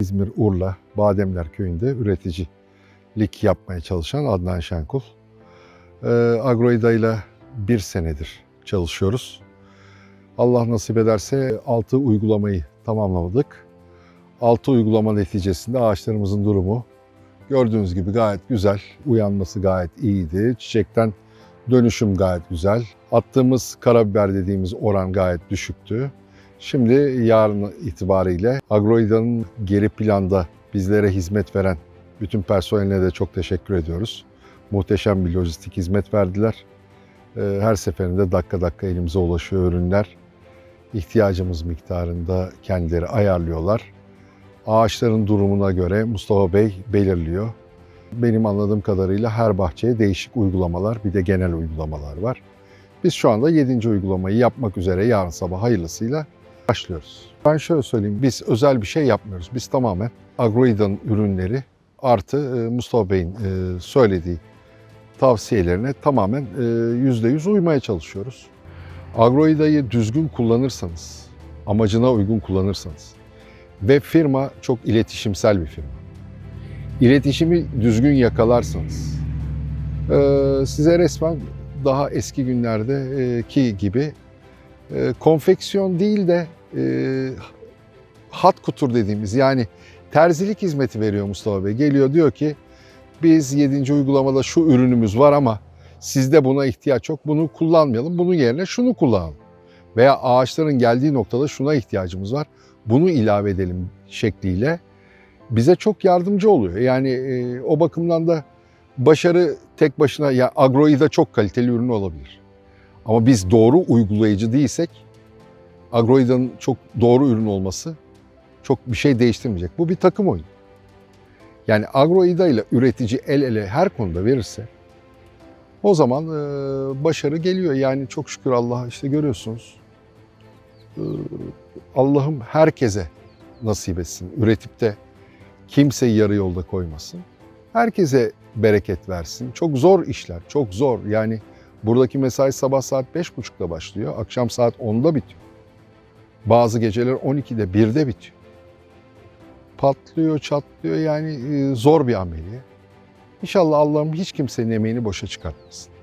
İzmir Urla Bademler Köyü'nde üreticilik yapmaya çalışan Adnan Şenkul. Ee, Agroida ile bir senedir çalışıyoruz. Allah nasip ederse 6 uygulamayı tamamladık. 6 uygulama neticesinde ağaçlarımızın durumu gördüğünüz gibi gayet güzel. Uyanması gayet iyiydi. Çiçekten dönüşüm gayet güzel. Attığımız karabiber dediğimiz oran gayet düşüktü. Şimdi yarın itibariyle Agroida'nın geri planda bizlere hizmet veren bütün personeline de çok teşekkür ediyoruz. Muhteşem bir lojistik hizmet verdiler. Ee, Her seferinde dakika dakika elimize ulaşıyor ürünler. İhtiyacımız miktarında kendileri ayarlıyorlar. Ağaçların durumuna göre Mustafa Bey belirliyor. Benim anladığım kadarıyla her bahçeye değişik uygulamalar, bir de genel uygulamalar var. Biz şu anda 7. uygulamayı yapmak üzere yarın sabah hayırlısıyla başlıyoruz. Ben şöyle söyleyeyim, biz özel bir şey yapmıyoruz. Biz tamamen Agroida'nın ürünleri artı e, Mustafa Bey'in e, söylediği tavsiyelerine tamamen e, %100 uymaya çalışıyoruz. Agroida'yı düzgün kullanırsanız, amacına uygun kullanırsanız ve firma çok iletişimsel bir firma. İletişimi düzgün yakalarsanız e, size resmen daha eski günlerdeki gibi e, konfeksiyon değil de e, hat kutur dediğimiz yani terzilik hizmeti veriyor Mustafa Bey. Geliyor diyor ki biz 7. uygulamada şu ürünümüz var ama sizde buna ihtiyaç yok. Bunu kullanmayalım. Bunun yerine şunu kullanalım. Veya ağaçların geldiği noktada şuna ihtiyacımız var. Bunu ilave edelim şekliyle bize çok yardımcı oluyor. Yani e, o bakımdan da başarı tek başına ya Agroida çok kaliteli ürün olabilir. Ama biz doğru uygulayıcı değilsek Agroida'nın çok doğru ürün olması çok bir şey değiştirmeyecek. Bu bir takım oyunu. Yani Agroida ile üretici el ele her konuda verirse o zaman e, başarı geliyor. Yani çok şükür Allah işte görüyorsunuz. E, Allah'ım herkese nasip etsin. Üretip de kimseyi yarı yolda koymasın. Herkese bereket versin. Çok zor işler, çok zor. Yani buradaki mesai sabah saat 5.30'da başlıyor, akşam saat 10'da bitiyor. Bazı geceler 12'de, 1'de bitiyor. Patlıyor, çatlıyor yani e, zor bir ameliye. İnşallah Allah'ım hiç kimsenin emeğini boşa çıkartmasın.